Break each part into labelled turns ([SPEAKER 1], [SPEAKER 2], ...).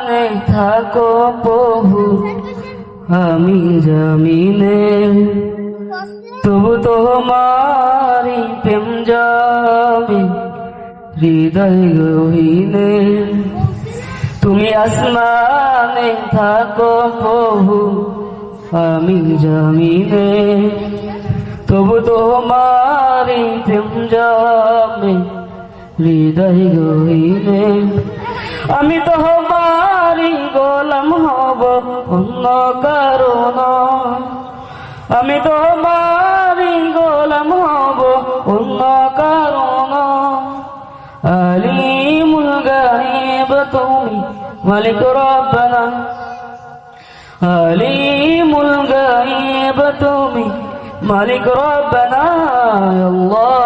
[SPEAKER 1] আসমানে থাকো প্রভু। আমি জমিনে, তবু তোমারি প্রেম জমে হৃদয় গহীনে তুমি আসমানে থাকো প্রভু, আমি জমিনে, তবু তোমারি প্রেম জমে হৃদয় গহীনে আমি তোমারি গোলাম হব অন্য কারণ। আমি তোমারি গোলাম হব অন্য কারণ। আলিমুল গাইব তুমি মালিক রব্বানা। আলিমুল গাইব তুমি মালিক রব্বানা। আল্লাহু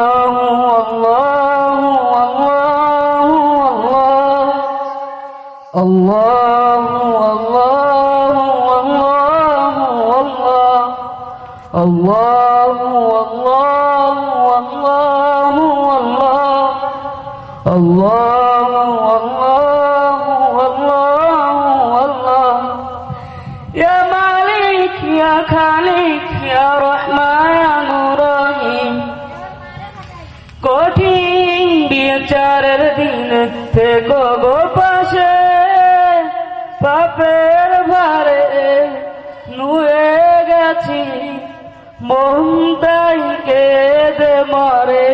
[SPEAKER 1] আল্লাহু আল্লাহু আল্লাহু আল্লাহু আল্লাহু يا مالك يا خالق يا رحمن رحيم কঠিন বিচারের দিন থেকো গো মন কেদে কেঁদে মরে,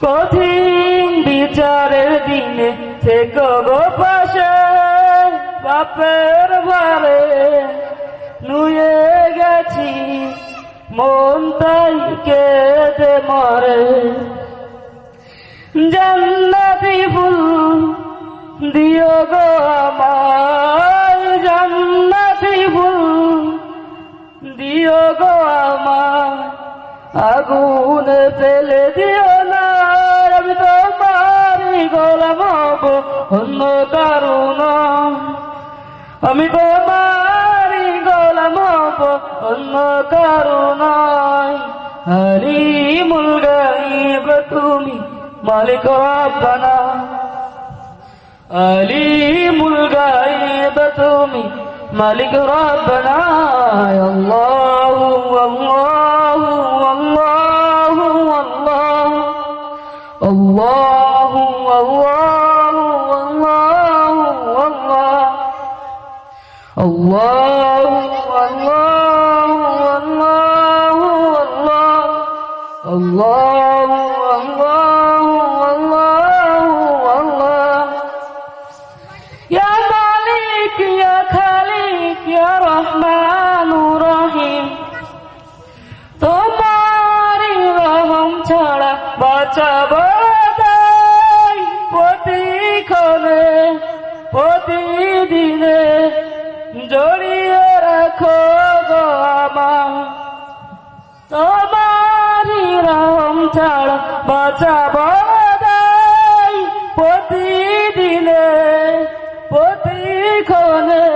[SPEAKER 1] কঠিন বিচারের দিনে সে গো পাশে বাপের বারে নুয়ে গেছি মন তাই কেদে মরে আগুন ফেলে দিও না আমি তোমারই গোলাম হব, অন্য কারণ। আমি তোমারই গোলাম হব, অন্য কারণ। আলিমুল গাইব তুমি, মালিক রব্বানা আলিমুল গাইব তুমি, মালিক রব্বানা আল্লাহু আল্লাহু। আল্লাহু আল্লাহু আল্লাহু আল্লাহু আল্লাহু আল্লাহু আল্লাহু يا مالك يا خالق يا رحمن رحيم তোমারই রহম ছাড়া বাঁচাবো তোমারই রহম ছাড়া বাঁচাবো প্রতিদিনে, প্রতিক্ষণে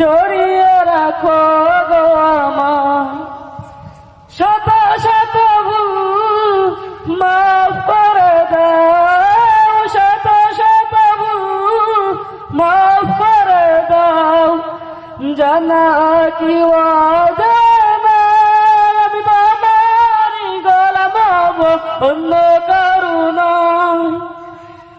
[SPEAKER 1] জড়িয়ে রাখো গো আমার শত শত দাও। শত দাও। জানা কি অজানা অন্য করুণা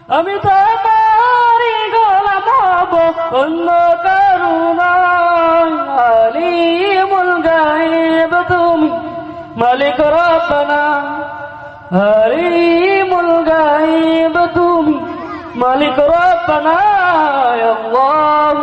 [SPEAKER 1] আমি তোমারই গোলাম হব অন্য করুণায় আলিমুল গায়েব তুমি মালিক রব্বানা আলিমুল গায়েব তুমি মালিক আল্লাহু আল্লাহু